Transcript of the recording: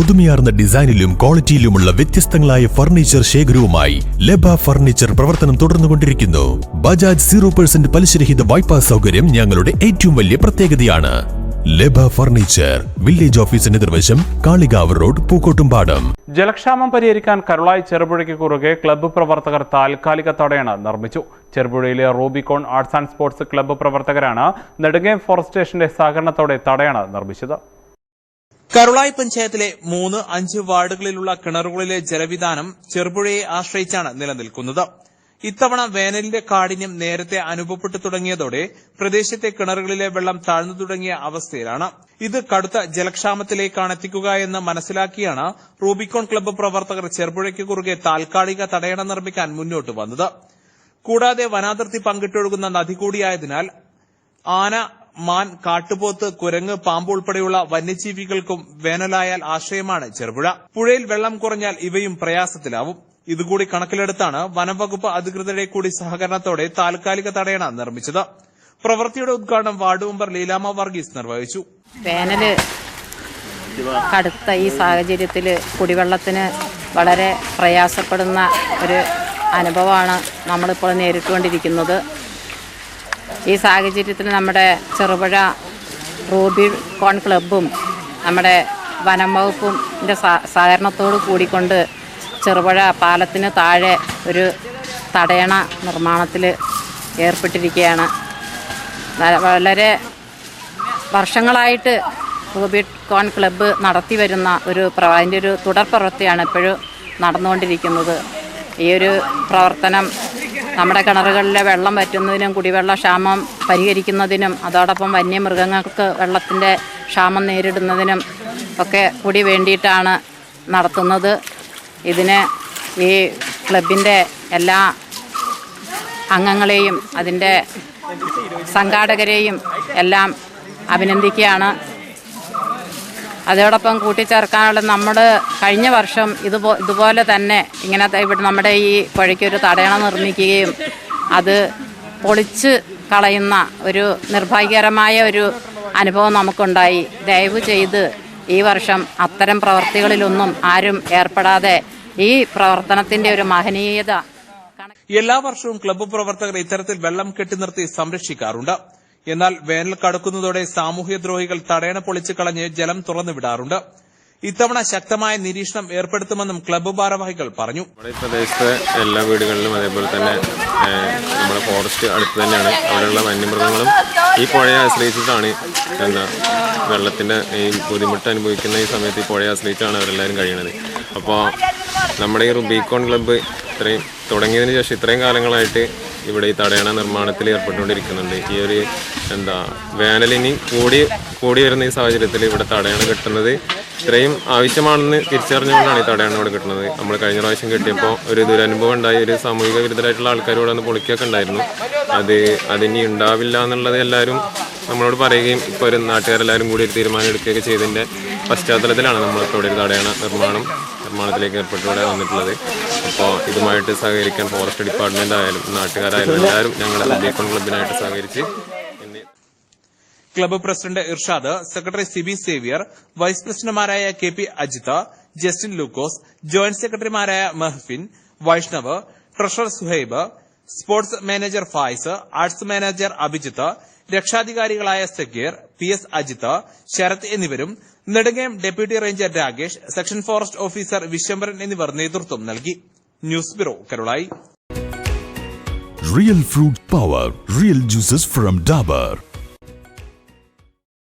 പുതുമയാർന്ന ഡിസൈനിലും ക്വാളിറ്റിയിലുമുള്ള വ്യത്യസ്തങ്ങളായ ഫർണിച്ചർ ശേഖരവുമായി ലബ ഫർണിച്ചർ പ്രവർത്തനം തുടർന്നുകൊണ്ടിരിക്കുന്നു. ബജാജ് സീറോ പെർസെന്റ് പലിശരഹിത വായ്പാ സൗകര്യം ഞങ്ങളുടെ ഏറ്റവും വലിയ പ്രത്യേകതയാണ്. ലബ ഫർണിച്ചർ വില്ലേജ് ഓഫീസിന് എതിർവശം കാളികാവ് റോഡ് പൂക്കോട്ടുംപാടം. ജലക്ഷാമം പരിഹരിക്കാൻ കരുളായി ചെറുപുഴയ്ക്ക് കുറുകെ ക്ലബ്ബ് പ്രവർത്തകർ താൽക്കാലിക തടയണ നിർമ്മിച്ചു. ചെറുപുഴയിലെ Rubicon arts and sports club പ്രവർത്തകരാണ് നെടുങ്ങേം ഫോറസ്റ്റ് സ്റ്റേഷന്റെ സഹകരണത്തോടെ തടയണ നിർമ്മിച്ചത്. കരുളായി പഞ്ചായത്തിലെ മൂന്ന് അഞ്ച് വാർഡുകളിലുള്ള കിണറുകളിലെ ജലവിധാനം ചെറുപുഴയെ ആശ്രയിച്ചാണ് നിലനിൽക്കുന്നത്. ഇത്തവണ വേനലിന്റെ കാഠിന്യം നേരത്തെ അനുഭവപ്പെട്ടു തുടങ്ങിയതോടെ പ്രദേശത്തെ കിണറുകളിലെ വെള്ളം താഴ്ന്നു തുടങ്ങിയ അവസ്ഥയിലാണ്. ഇത് കടുത്ത ജലക്ഷാമത്തിലേക്കാണ് എത്തിക്കുക എന്ന് മനസ്സിലാക്കിയാണ് റൂബിക്കോൺ ക്ലബ്ബ് പ്രവർത്തകർ ചെറുപുഴയ്ക്ക് കുറുകെ താൽക്കാലിക തടയണ നിർമ്മിക്കാൻ മുന്നോട്ട് വന്നത്. കൂടാതെ വനാതിർത്തി പങ്കിട്ടൊഴുകുന്ന നദി കൂടിയായതിനാൽ ആന മാൻ കാട്ടുപോത്ത് കുരങ്ങ് പാമ്പ് ഉൾപ്പെടെയുള്ള വന്യജീവികൾക്കും വേനലായാൽ ആശ്രയമാണ് ചെറുപുഴ. പുഴയിൽ വെള്ളം കുറഞ്ഞാൽ ഇവയും പ്രയാസത്തിലാവും. ഇതുകൂടി കണക്കിലെടുത്താണ് വനംവകുപ്പ് അധികൃതരുടെ കൂടി സഹകരണത്തോടെ താൽക്കാലിക തടയണ നിർമ്മിച്ചത്. പ്രവൃത്തിയുടെ ഉദ്ഘാടനം വാർഡ് ലീലാമ വർഗീസ് നിർവഹിച്ചു. വേനൽ കടുത്ത ഈ സാഹചര്യത്തിൽ കുടിവെള്ളത്തിന് വളരെ പ്രയാസപ്പെടുന്ന ഒരു അനുഭവമാണ് നമ്മളിപ്പോൾ നേരിട്ടുകൊണ്ടിരിക്കുന്നത്. ഈ സാഹചര്യത്തിൽ നമ്മുടെ ചെറുപുഴ റൂബി കോൺ ക്ലബ്ബും നമ്മുടെ വനം വകുപ്പിന്റെ സഹകരണത്തോട് കൂടിക്കൊണ്ട് ചെറുപുഴ പാലത്തിന് താഴെ ഒരു തടയണ നിർമ്മാണത്തിൽ ഏർപ്പെട്ടിരിക്കുകയാണ്. വളരെ വർഷങ്ങളായിട്ട് റൂബി കോൺ ക്ലബ്ബ് നടത്തി വരുന്ന ഒരു അതിന്റെ ഒരു തുടർ പ്രവൃത്തിയാണ് ഇപ്പോഴും നടന്നുകൊണ്ടിരിക്കുന്നത്. ഈ ഒരു പ്രവർത്തനം നമ്മുടെ കിണറുകളിലെ വെള്ളം വറ്റുന്നതിനും കുടിവെള്ള ക്ഷാമം പരിഹരിക്കുന്നതിനും അതോടൊപ്പം വന്യമൃഗങ്ങൾക്ക് വെള്ളത്തിന്റെ ക്ഷാമം നേരിടുന്നതിനും ഒക്കെ കൂടി വേണ്ടിയിട്ടാണ് നടത്തുന്നത്. ഇതിന് ഈ ക്ലബിന്റെ എല്ലാ അംഗങ്ങളെയും അതിന്റെ സംഘാടകരെയും എല്ലാം അഭിനന്ദിക്കുകയാണ്. അതോടൊപ്പം കൂട്ടിച്ചേർക്കാനുള്ള നമ്മൾ കഴിഞ്ഞ വർഷം ഇതുപോ ഇതുപോലെ തന്നെ ഇങ്ങനത്തെ ഇവിടെ നമ്മുടെ ഈ പുഴയ്ക്കൊരു തടയണ നിർമ്മിക്കുകയും അത് പൊളിച്ച് കളയുന്ന ഒരു നിർഭാഗ്യകരമായ ഒരു അനുഭവം നമുക്കുണ്ടായി. ദയവ് ചെയ്ത് ഈ വർഷം അത്തരം പ്രവർത്തികളിലൊന്നും ആരും ഏർപ്പെടാതെ ഈ പ്രവർത്തനത്തിന്റെ ഒരു മഹനീയത എല്ലാ വർഷവും ക്ലബ്ബ് പ്രവർത്തകർ ഇത്തരത്തിൽ വെള്ളം കെട്ടി നിർത്തി സംരക്ഷിക്കാറുണ്ട്. എന്നാൽ വേനൽ കടുക്കുന്നതോടെ സാമൂഹ്യദ്രോഹികൾ തടയണ പൊളിച്ചു കളഞ്ഞ് ജലം തുറന്നുവിടാറുണ്ട് ഇത്തവണ ശക്തമായ നിരീക്ഷണം ഏർപ്പെടുത്തുമെന്നും ക്ലബ്ബ് ഭാരവാഹികൾ പറഞ്ഞു. നമ്മുടെ പ്രദേശത്തെ എല്ലാ വീടുകളിലും അതേപോലെ തന്നെ നമ്മുടെ ഫോറസ്റ്റ് അടുത്ത് തന്നെയാണ് അവിടെയുള്ള വന്യമൃഗങ്ങളും ഈ പുഴയെ ആശ്രയിച്ചിട്ടാണ് എന്താ വെള്ളത്തിന്റെ ഈ ബുദ്ധിമുട്ട് അനുഭവിക്കുന്ന ഈ സമയത്ത് ഈ പുഴയെ ആശ്രയിച്ചാണ് അവരെല്ലാവരും കഴിയുന്നത് അപ്പോൾ നമ്മുടെ ഈ റുബീക്കോൺ ക്ലബ്ബ് ഇത്രയും തുടങ്ങിയതിന് ശേഷം ഇത്രയും കാലങ്ങളായിട്ട് ഇവിടെ ഈ തടയണ നിർമ്മാണത്തിൽ ഏർപ്പെട്ടുകൊണ്ടിരിക്കുന്നുണ്ട്. ഈ ഒരു എന്താ വേനലിനി കൂടി കൂടി വരുന്ന ഈ സാഹചര്യത്തിൽ ഇവിടെ തടയണ കിട്ടുന്നത് ഇത്രയും ആവശ്യമാണെന്ന് തിരിച്ചറിഞ്ഞുകൊണ്ടാണ് ഈ തടയണ ഇവിടെ കിട്ടുന്നത്. നമ്മൾ കഴിഞ്ഞ പ്രാവശ്യം കിട്ടിയപ്പോൾ ഒരു ദുരനുഭവം ഉണ്ടായി. ഒരു സാമൂഹിക വിരുദ്ധരായിട്ടുള്ള ആൾക്കാർ ഇവിടെ വന്ന് പൊളിക്കൊക്കെ ഉണ്ടായിരുന്നു. അത് അതിനി ഉണ്ടാവില്ല എന്നുള്ളത് എല്ലാവരും നമ്മളോട് പറയുകയും ഇപ്പോൾ ഒരു നാട്ടുകാരെല്ലാവരും കൂടി ഒരു തീരുമാനം എടുക്കുകയൊക്കെ ചെയ്തതിന്റെ പശ്ചാത്തലത്തിലാണ് നമ്മളിപ്പോൾ ഇവിടെ ഒരു തടയണ നിർമ്മാണം നിർമ്മാണത്തിലേക്ക് ഏർപ്പെട്ടിവിടെ വന്നിട്ടുള്ളത്. അപ്പോൾ ഇതുമായിട്ട് സഹകരിക്കാൻ ഫോറസ്റ്റ് ഡിപ്പാർട്ട്മെന്റ് ആയാലും നാട്ടുകാരായാലും എല്ലാവരും ഞങ്ങളുടെ ബീക്കോൺ ക്ലബിനായിട്ട് സഹകരിച്ച് club president Irshad secretary Sibi Xavier vice പ്രസിഡന്റുമാരായ K P Ajitha Justin Lukose joint സെക്രട്ടറിമാരായ Mehfin Vaishnav treasurer Suhaib sports manager Faiz arts manager Abhijith രക്ഷാധികാരികളായ Zakir P S Ajith Sarath എന്നിവരും Nedungayam deputy ranger Rakesh section forest officer Viswambharan എന്നിവർ നേതൃത്വം നൽകി news bureau Karulai real fruit power real juices from Dabur.